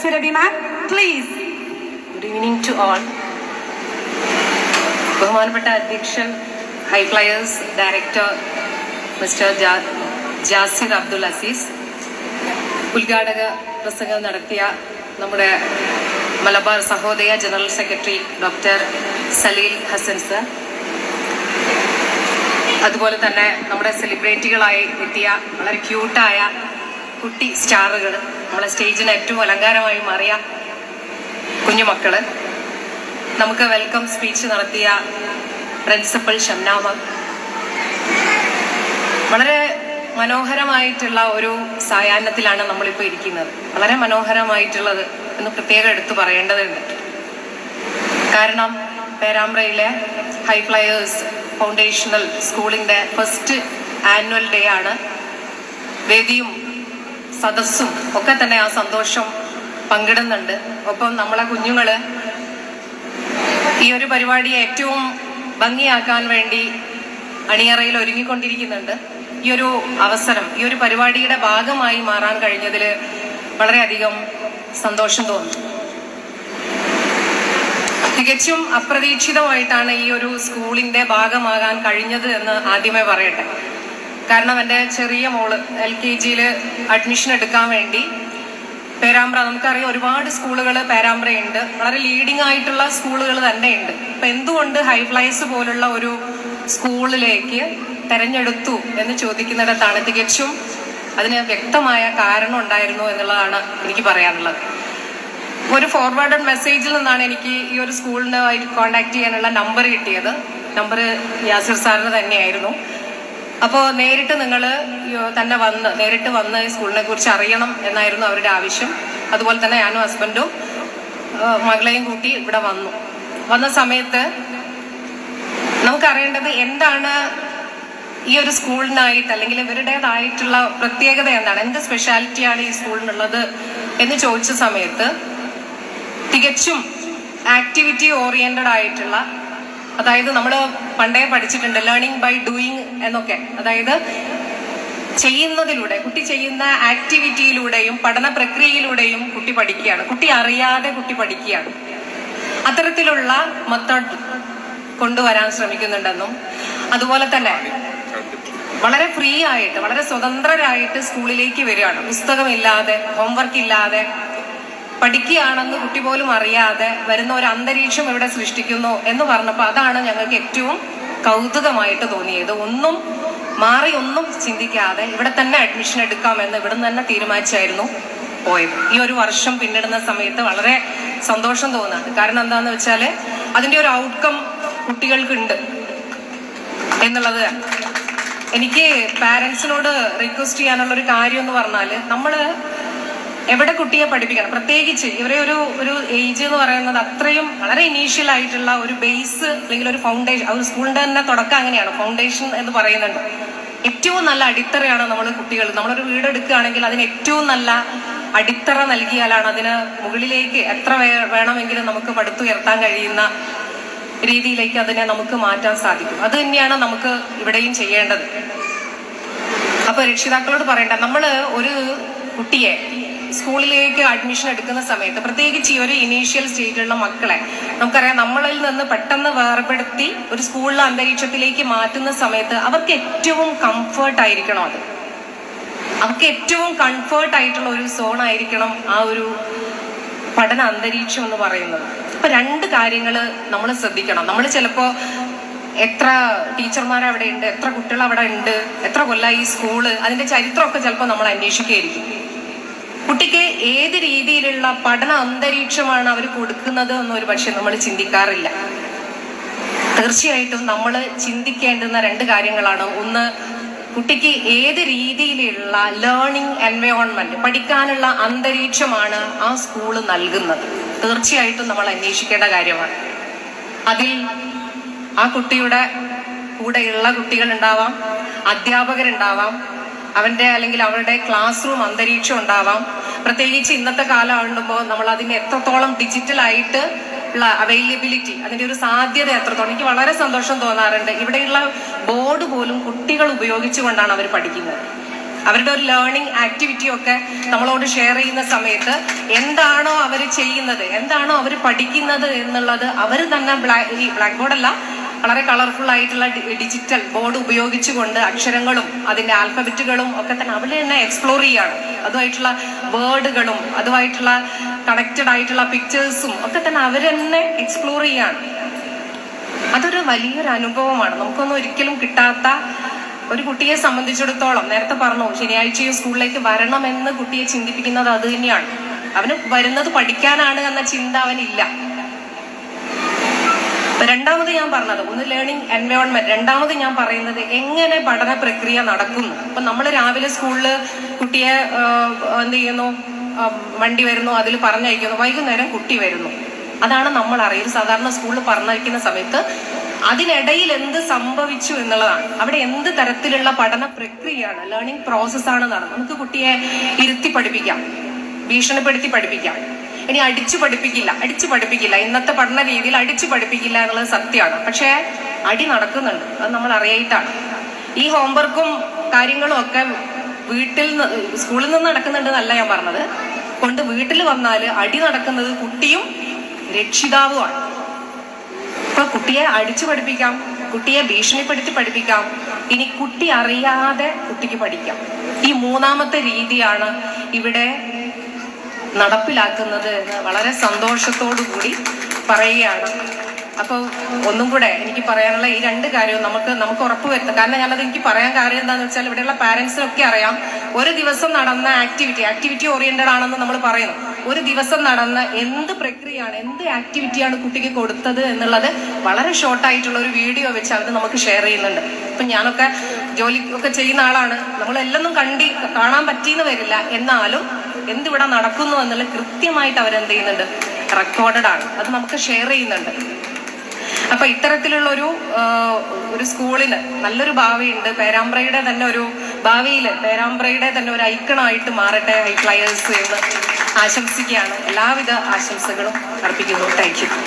Surabhi ma'am please good evening to all ബഹുമാനപ്പെട്ട അധ്യക്ഷൻ high flyers director mister Jasir Abdul Azeez. ഉദ്ഘാടക പ്രസംഗം നടത്തിയ നമ്മുടെ Malabar Sahodaya general secretary doctor Saleel Hasan sir. അതുപോലെ തന്നെ നമ്മുടെ സെലിബ്രിറ്റികളായി എത്തിയ വളരെ ക്യൂട്ടായ കുട്ടി സ്റ്റാറുകൾ. നമ്മളെ സ്റ്റേജിന് ഏറ്റവും അലങ്കാരമായി മാറിയ കുഞ്ഞുമക്കൾ. നമുക്ക് വെൽക്കം സ്പീച്ച് നടത്തിയ പ്രിൻസിപ്പൽ ഷംനാമ. വളരെ മനോഹരമായിട്ടുള്ള ഒരു സായാഹ്നത്തിലാണ് നമ്മളിപ്പോൾ ഇരിക്കുന്നത്. വളരെ മനോഹരമായിട്ടുള്ളത് എന്ന് പ്രത്യേകം എടുത്തു പറയേണ്ടതുണ്ട്. കാരണം പേരാമ്പ്രയിലെ ഹൈ ഫ്ലയേഴ്സ് ഫൗണ്ടേഷണൽ സ്കൂളിന്റെ ഫസ്റ്റ് ആനുവൽ ഡേ ആണ്. വേദിയും സദസ്സും ഒക്കെ തന്നെ ആ സന്തോഷം പങ്കിടുന്നുണ്ട്. ഒപ്പം നമ്മളെ കുഞ്ഞുങ്ങൾ ഈ ഒരു പരിപാടി ഏറ്റവും ഭംഗിയാക്കാൻ വേണ്ടി അണിയറയിൽ ഒരുങ്ങിക്കൊണ്ടിരിക്കുന്നുണ്ട്. ഈ ഒരു അവസരം ഈ ഒരു പരിപാടിയുടെ ഭാഗമായി മാറാൻ കഴിഞ്ഞതിൽ വളരെയധികം സന്തോഷം തോന്നുന്നു. തികച്ചും അപ്രതീക്ഷിതമായിട്ടാണ് ഈ ഒരു സ്കൂളിന്റെ ഭാഗമാകാൻ കഴിഞ്ഞത് എന്ന് ആദ്യമേ പറയട്ടെ. കാരണം എന്റെ ചെറിയ മോൾ എൽ കെ ജിയിൽ അഡ്മിഷൻ എടുക്കാൻ വേണ്ടി പേരാമ്പ്ര നമുക്കറിയാം ഒരുപാട് സ്കൂളുകൾ പേരാമ്പ്രയുണ്ട്. വളരെ ലീഡിംഗ് ആയിട്ടുള്ള സ്കൂളുകൾ തന്നെയുണ്ട്. അപ്പം എന്തുകൊണ്ട് ഹൈഫ്ലൈസ് പോലുള്ള ഒരു സ്കൂളിലേക്ക് തിരഞ്ഞെടുത്തു എന്ന് ചോദിക്കുന്നിടത്താണ് തികച്ചും അതിന് വ്യക്തമായ കാരണം ഉണ്ടായിരുന്നു എന്നുള്ളതാണ് എനിക്ക് പറയാനുള്ളത്. ഒരു ഫോർവേഡ് മെസ്സേജിൽ നിന്നാണ് എനിക്ക് ഈ ഒരു സ്കൂളിനുമായിട്ട് കോൺടാക്ട് ചെയ്യാനുള്ള നമ്പർ കിട്ടിയത്. നമ്പർ യാസിർ സാറിന് തന്നെയായിരുന്നു. അപ്പോൾ നേരിട്ട് നിങ്ങൾ തന്നെ വന്ന് നേരിട്ട് വന്ന് സ്കൂളിനെ കുറിച്ച് അറിയണം എന്നായിരുന്നു അവരുടെ ആവശ്യം. അതുപോലെ തന്നെ ഞാനും ഹസ്ബൻഡും മകളെയും കൂട്ടി ഇവിടെ വന്നു. വന്ന സമയത്ത് നമുക്കറിയേണ്ടത് എന്താണ് ഈ ഒരു സ്കൂളിനായിട്ട് അല്ലെങ്കിൽ ഇവരുടേതായിട്ടുള്ള പ്രത്യേകത എന്താണ്? എന്ത് സ്പെഷ്യാലിറ്റിയാണ് ഈ സ്കൂളിനുള്ളത് എന്ന് ചോദിച്ച സമയത്ത് തികച്ചും ആക്ടിവിറ്റി ഓറിയന്റഡ് ആയിട്ടുള്ള അതായത് നമ്മൾ പണ്ടേ പഠിച്ചിട്ടുണ്ട് ലേണിംഗ് ബൈ ഡൂയിങ് എന്നൊക്കെ. അതായത് ചെയ്യുന്നതിലൂടെ കുട്ടി ചെയ്യുന്ന ആക്ടിവിറ്റിയിലൂടെയും പഠന പ്രക്രിയയിലൂടെയും കുട്ടി പഠിക്കുകയാണ്. കുട്ടി അറിയാതെ കുട്ടി പഠിക്കുകയാണ്. അത്തരത്തിലുള്ള മെത്തേഡ് കൊണ്ടുവരാൻ ശ്രമിക്കുന്നുണ്ടെന്നും അതുപോലെ തന്നെ വളരെ ഫ്രീ ആയിട്ട് വളരെ സ്വതന്ത്രരായിട്ട് സ്കൂളിലേക്ക് വരികയാണ്. പുസ്തകമില്ലാതെ ഹോംവർക്ക് ഇല്ലാതെ പഠിക്കുകയാണെന്ന് കുട്ടി പോലും അറിയാതെ വരുന്ന ഒരു അന്തരീക്ഷം ഇവിടെ സൃഷ്ടിക്കുന്നു എന്ന് പറഞ്ഞപ്പോൾ അതാണ് ഞങ്ങൾക്ക് ഏറ്റവും കൗതുകമായിട്ട് തോന്നിയത്. ഒന്നും മാറി ഒന്നും ചിന്തിക്കാതെ ഇവിടെ തന്നെ അഡ്മിഷൻ എടുക്കാമെന്ന് ഇവിടെ തന്നെ തീരുമാനിച്ചായിരുന്നു പോയത്. ഈ ഒരു വർഷം പിന്നിടുന്ന സമയത്ത് വളരെ സന്തോഷം തോന്നുന്നുണ്ട്. കാരണം എന്താന്ന് വെച്ചാൽ അതിന്റെ ഒരു ഔട്ട്കം കുട്ടികൾക്കുണ്ട് എന്നുള്ളത് എനിക്ക് പാരൻസിനോട് റിക്വസ്റ്റ് ചെയ്യാനുള്ള ഒരു കാര്യം എന്ന് പറഞ്ഞാൽ നമ്മൾ എവിടെ കുട്ടിയെ പഠിപ്പിക്കണം? പ്രത്യേകിച്ച് ഇവരെ ഒരു ഒരു ഏജ് എന്ന് പറയുന്നത് അത്രയും വളരെ ഇനീഷ്യൽ ആയിട്ടുള്ള ഒരു ബേസ് അല്ലെങ്കിൽ ഒരു ഫൗണ്ടേഷൻ ഒരു സ്കൂളിന്റെ തന്നെ തുടക്കം അങ്ങനെയാണ്. ഫൗണ്ടേഷൻ എന്ന് പറയുന്നുണ്ട്. ഏറ്റവും നല്ല അടിത്തറയാണ് നമ്മൾ കുട്ടികൾ. നമ്മളൊരു വീട് എടുക്കുകയാണെങ്കിൽ അതിന് ഏറ്റവും നല്ല അടിത്തറ നൽകിയാലാണ് അതിന് മുകളിലേക്ക് എത്ര വേണമെങ്കിലും നമുക്ക് പടുത്തുയർത്താൻ കഴിയുന്ന രീതിയിലേക്ക് അതിനെ നമുക്ക് മാറ്റാൻ സാധിക്കും. അത് തന്നെയാണ് നമുക്ക് ഇവിടെയും ചെയ്യേണ്ടത്. അപ്പൊ രക്ഷിതാക്കളോട് പറയണ്ട നമ്മൾ ഒരു കുട്ടിയെ സ്കൂളിലേക്ക് അഡ്മിഷൻ എടുക്കുന്ന സമയത്ത് പ്രത്യേകിച്ച് ഈ ഒരു ഇനീഷ്യൽ സ്റ്റേജിലുള്ള മക്കളെ നമുക്കറിയാം നമ്മളിൽ നിന്ന് പെട്ടെന്ന് വേർപെടുത്തി ഒരു സ്കൂളിലെ അന്തരീക്ഷത്തിലേക്ക് മാറ്റുന്ന സമയത്ത് അവർക്ക് ഏറ്റവും കംഫർട്ട് ആയിരിക്കണം അത്. അവർക്ക് ഏറ്റവും കംഫർട്ട് ആയിട്ടുള്ള ഒരു സോൺ ആയിരിക്കണം ആ ഒരു പഠന അന്തരീക്ഷം എന്ന് പറയുന്നത്. അപ്പൊ രണ്ട് കാര്യങ്ങൾ നമ്മൾ ശ്രദ്ധിക്കണം. നമ്മൾ ചിലപ്പോ എത്ര ടീച്ചർമാർ അവിടെ ഉണ്ട് എത്ര കുട്ടികൾ അവിടെ ഉണ്ട് എത്ര കൊല്ലം ഈ സ്കൂൾ അതിന്റെ ചരിത്രമൊക്കെ ചിലപ്പോൾ നമ്മൾ അന്വേഷിക്കുകയായിരിക്കും. കുട്ടിക്ക് ഏത് രീതിയിലുള്ള പഠന അന്തരീക്ഷമാണ് അവർ കൊടുക്കുന്നത് എന്ന് ഒരു പക്ഷെ നമ്മൾ ചിന്തിക്കാറില്ല. തീർച്ചയായിട്ടും നമ്മൾ ചിന്തിക്കേണ്ടുന്ന രണ്ട് കാര്യങ്ങളാണ്. ഒന്ന് കുട്ടിക്ക് ഏത് രീതിയിലുള്ള ലേണിംഗ് എൻവയോൺമെന്റ് പഠിക്കാനുള്ള അന്തരീക്ഷമാണ് ആ സ്കൂൾ നൽകുന്നത്. തീർച്ചയായിട്ടും നമ്മൾ അന്വേഷിക്കേണ്ട കാര്യമാണ്. അതിൽ ആ കുട്ടിയുടെ കൂടെയുള്ള കുട്ടികൾ ഉണ്ടാവാം അധ്യാപകരുണ്ടാവാം അവന്റെ അല്ലെങ്കിൽ അവരുടെ ക്ലാസ് റൂം അന്തരീക്ഷം ഉണ്ടാവാം. പ്രത്യേകിച്ച് ഇന്നത്തെ കാലമാകുമ്പോൾ നമ്മൾ അതിന് എത്രത്തോളം ഡിജിറ്റൽ ആയിട്ട് ഉള്ള അവൈലബിലിറ്റി അതിന്റെ ഒരു സാധ്യത എത്രത്തോളം. എനിക്ക് വളരെ സന്തോഷം തോന്നാറുണ്ട്. ഇവിടെയുള്ള ബോർഡ് പോലും കുട്ടികൾ ഉപയോഗിച്ചുകൊണ്ടാണ് അവർ പഠിക്കുന്നത്. അവരുടെ ഒരു ലേണിംഗ് ആക്ടിവിറ്റി ഒക്കെ നമ്മളോട് ഷെയർ ചെയ്യുന്ന സമയത്ത് എന്താണോ അവർ ചെയ്യുന്നത് എന്താണോ അവർ പഠിക്കുന്നത് എന്നുള്ളത് അവർ തന്നെ ബ്ലാക്ക് ഈ ബ്ലാക്ക് ബോർഡല്ല വളരെ കളർഫുൾ ആയിട്ടുള്ള ഡിജിറ്റൽ ബോർഡ് ഉപയോഗിച്ചുകൊണ്ട് അക്ഷരങ്ങളും അതിന്റെ ആൽഫബറ്റുകളും ഒക്കെ തന്നെ അവർ തന്നെ എക്സ്പ്ലോർ ചെയ്യാണ്. അതുമായിട്ടുള്ള വേർഡുകളും അതുമായിട്ടുള്ള കണക്റ്റഡ് ആയിട്ടുള്ള പിക്ചേഴ്സും ഒക്കെ തന്നെ അവർ തന്നെ എക്സ്പ്ലോർ ചെയ്യാണ്. അതൊരു വലിയൊരു അനുഭവമാണ്. നമുക്കൊന്നും ഒരിക്കലും കിട്ടാത്ത ഒരു കുട്ടിയെ സംബന്ധിച്ചിടത്തോളം നേരത്തെ പറഞ്ഞു ശനിയാഴ്ചയും സ്കൂളിലേക്ക് വരണമെന്ന് കുട്ടിയെ ചിന്തിപ്പിക്കുന്നത് അത് തന്നെയാണ്. അവന് വരുന്നത് പഠിക്കാനാണ് എന്ന ചിന്ത അവനില്ല. രണ്ടാമത് ഞാൻ പറഞ്ഞത് ഒന്ന് ലേണിംഗ് എൻവയോൺമെന്റ് രണ്ടാമത് ഞാൻ പറയുന്നത് എങ്ങനെ പഠന പ്രക്രിയ നടക്കുന്നു. അപ്പൊ നമ്മൾ രാവിലെ സ്കൂളിൽ കുട്ടിയെ എന്ത് ചെയ്യുന്നു? വണ്ടി വരുന്നു അതിൽ പറഞ്ഞയക്കുന്നു. വൈകുന്നേരം കുട്ടി വരുന്നു. അതാണ് നമ്മൾ അറിയുന്നത്. സാധാരണ സ്കൂളിൽ പറഞ്ഞയക്കുന്ന സമയത്ത് അതിനിടയിൽ എന്ത് സംഭവിച്ചു എന്നുള്ളതാണ്. അവിടെ എന്ത് തരത്തിലുള്ള പഠന പ്രക്രിയയാണ് ലേണിംഗ് പ്രോസസ്സാണ് നടന്നത്. നമുക്ക് കുട്ടിയെ ഇരുത്തി പഠിപ്പിക്കാം ഭീഷണിപ്പെടുത്തി പഠിപ്പിക്കാം. ഇനി അടിച്ചു പഠിപ്പിക്കില്ല അടിച്ചു പഠിപ്പിക്കില്ല. ഇന്നത്തെ പഠന രീതിയിൽ അടിച്ചു പഠിപ്പിക്കില്ല എന്നുള്ളത് സത്യമാണ്. പക്ഷേ അടി നടക്കുന്നുണ്ട്. അത് നമ്മൾ അറിയായിട്ടാണ്. ഈ ഹോംവർക്കും കാര്യങ്ങളും ഒക്കെ വീട്ടിൽ സ്കൂളിൽ നിന്ന് നടക്കുന്നുണ്ട് എന്നല്ല ഞാൻ പറഞ്ഞത്. കൊണ്ട് വീട്ടിൽ വന്നാൽ അടി നടക്കുന്നത് കുട്ടിയും രക്ഷിതാവുമാണ്. ഇപ്പൊ കുട്ടിയെ അടിച്ചു പഠിപ്പിക്കാം കുട്ടിയെ ഭീഷണിപ്പെടുത്തി പഠിപ്പിക്കാം. ഇനി കുട്ടി അറിയാതെ കുട്ടിക്ക് പഠിക്കാം. ഈ മൂന്നാമത്തെ രീതിയാണ് ഇവിടെ നടപ്പിലാക്കുന്നത് എന്ന് വളരെ സന്തോഷത്തോടു കൂടി പറയുകയാണ്. അപ്പോൾ ഒന്നും കൂടെ എനിക്ക് പറയാനുള്ള ഈ രണ്ട് കാര്യവും നമുക്ക് നമുക്ക് ഉറപ്പ് വരുത്താം. കാരണം ഞാനത് എനിക്ക് പറയാൻ കാര്യം എന്താണെന്ന് വെച്ചാൽ ഇവിടെയുള്ള പാരൻസിനൊക്കെ അറിയാം ഒരു ദിവസം നടന്ന ആക്ടിവിറ്റി ആക്ടിവിറ്റി ഓറിയന്റഡ് ആണെന്ന് നമ്മൾ പറയുന്നു. ഒരു ദിവസം നടന്ന എന്ത് പ്രക്രിയയാണ് എന്ത് ആക്ടിവിറ്റിയാണ് കുട്ടിക്ക് കൊടുത്തത് എന്നുള്ളത് വളരെ ഷോർട്ടായിട്ടുള്ള ഒരു വീഡിയോ വെച്ച് അവർ നമുക്ക് ഷെയർ ചെയ്യുന്നുണ്ട്. ഇപ്പം ഞാനൊക്കെ ജോലി ഒക്കെ ചെയ്യുന്ന ആളാണ്. നമ്മളെല്ലാം കണ്ടി കാണാൻ പറ്റിയെന്ന് വരില്ല. എന്നാലും എന്തിവിടെ നടക്കുന്നു എന്നുള്ള കൃത്യമായിട്ട് അവരെന്ത് ചെയ്യുന്നുണ്ട്? റെക്കോർഡഡ് ആണ്. അത് നമുക്ക് ഷെയർ ചെയ്യുന്നുണ്ട്. അപ്പൊ ഇത്തരത്തിലുള്ള ഒരു ഒരു സ്കൂളിന് നല്ലൊരു ഭാവിയുണ്ട്. പേരാമ്പ്രയുടെ തന്നെ ഒരു ഭാവിയിൽ പേരാമ്പ്രയുടെ തന്നെ ഒരു ഐക്കണായിട്ട് മാറട്ടെ ഹൈ ഫ്ലയേഴ്സ് എന്ന് ആശംസിക്കുകയാണ്. എല്ലാവിധ ആശംസകളും അർപ്പിക്കുന്നു. താങ്ക്